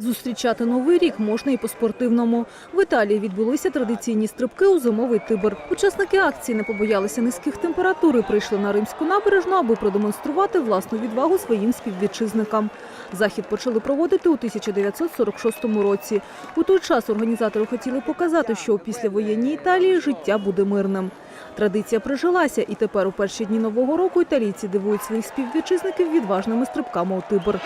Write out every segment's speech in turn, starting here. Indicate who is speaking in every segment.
Speaker 1: Зустрічати новий рік можна і по-спортивному. В Італії відбулися традиційні стрибки у зимовий тибр. Учасники акції не побоялися низьких температур і прийшли на римську набережну, аби продемонструвати власну відвагу своїм співвітчизникам. Захід почали проводити у 1946 році. У той час організатори хотіли показати, що у післявоєнній Італії життя буде мирним. Традиція прижилася, і тепер у перші дні нового року італійці дивують своїх співвітчизників відважними стрибками у тибр.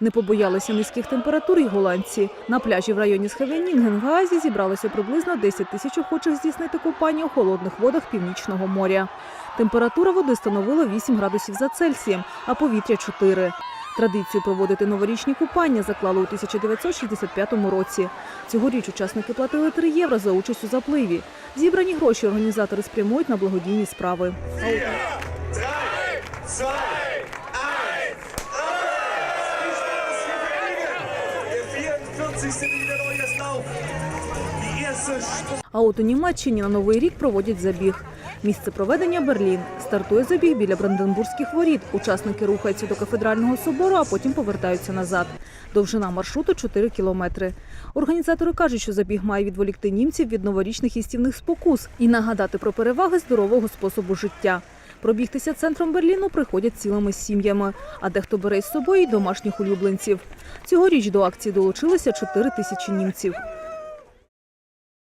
Speaker 1: Не побоялися низьких температур і голландці. На пляжі в районі Схевенінген в Гаазі зібралося приблизно 10 тисяч охочих здійснити купання у холодних водах Північного моря. Температура води становила 8 градусів за Цельсієм, а повітря 4. Традицію проводити новорічні купання заклали у 1965 році. Цьогоріч учасники платили 3 євро за участь у запливі. Зібрані гроші організатори спрямують на благодійні справи. А от у Німеччині на новий рік проводять забіг. Місце проведення Берлін. Стартує забіг біля Бранденбурзьких воріт. Учасники рухаються до кафедрального собору, а потім повертаються назад. Довжина маршруту 4 кілометри. Організатори кажуть, що забіг має відволікти німців від новорічних їстівних спокус і нагадати про переваги здорового способу життя. Пробігтися центром Берліну приходять цілими сім'ями, а дехто бере із собою й домашніх улюбленців. Цьогоріч до акції долучилися 4 тисячі німців.